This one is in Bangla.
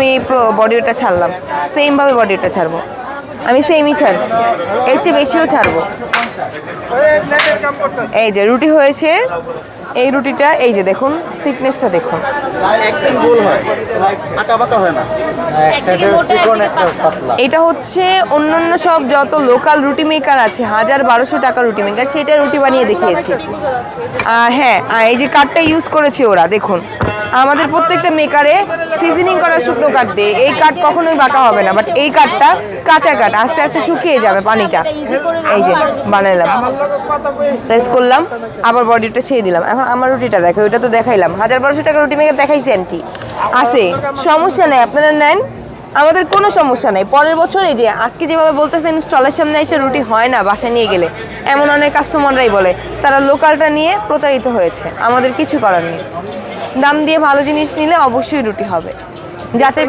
আমি বডি ওটা ছাড়লাম। সেমভাবে বডি ওটা ছাড়বো। আমি সেমই ছাড়ছি। এর চেয়ে বেশিও ছাড়বো। এই যে রুটি হয়েছে। এই রুটিটা এই যে দেখুন থিকনেসটা দেখুন। হয়। হয় এটা হচ্ছে অন্যান্য সব যত লোকাল রুটি মেকার আছে হাজার বারোশো টাকা রুটি মেকার সেটা রুটি বানিয়ে দেখিয়েছি। আর হ্যাঁ এই যে কাঠটা ইউজ করেছে ওরা দেখুন। আমাদের প্রত্যেকটা মেকারে সিজনিং করা শুকনো কাঠ দিয়ে। এই কাঠ কখনোই বাঁকা হবে না বাট এই কাঠটা কাঁচা কাঠ, আস্তে আস্তে শুকিয়ে যাবে পানিটা। এই যে, বানাইলাম। প্রেস করলাম, আবার বডিটা ছেড়ে দিলাম। এখন আমার রুটিটা দেখো, ওইটা তো দেখাইলাম। হাজার বারোশো টাকা রুটি মেকার দেখাইছি আন্টি আছে, সমস্যা নেই, আপনারা নেন। আমাদের কোনো সমস্যা নাই। পরের বছর এই যে আজকে যেভাবে বলতেছেন স্টলের সামনে এসে রুটি হয় না বাসায় নিয়ে গেলে, এমন অনেক কাস্টমাররাই বলে, তারা লোকালটা নিয়ে প্রতারিত হয়েছে। আমাদের কিছু করার নেই। দাম দিয়ে ভালো জিনিস নিলে অবশ্যই রুটি হবে। যাতে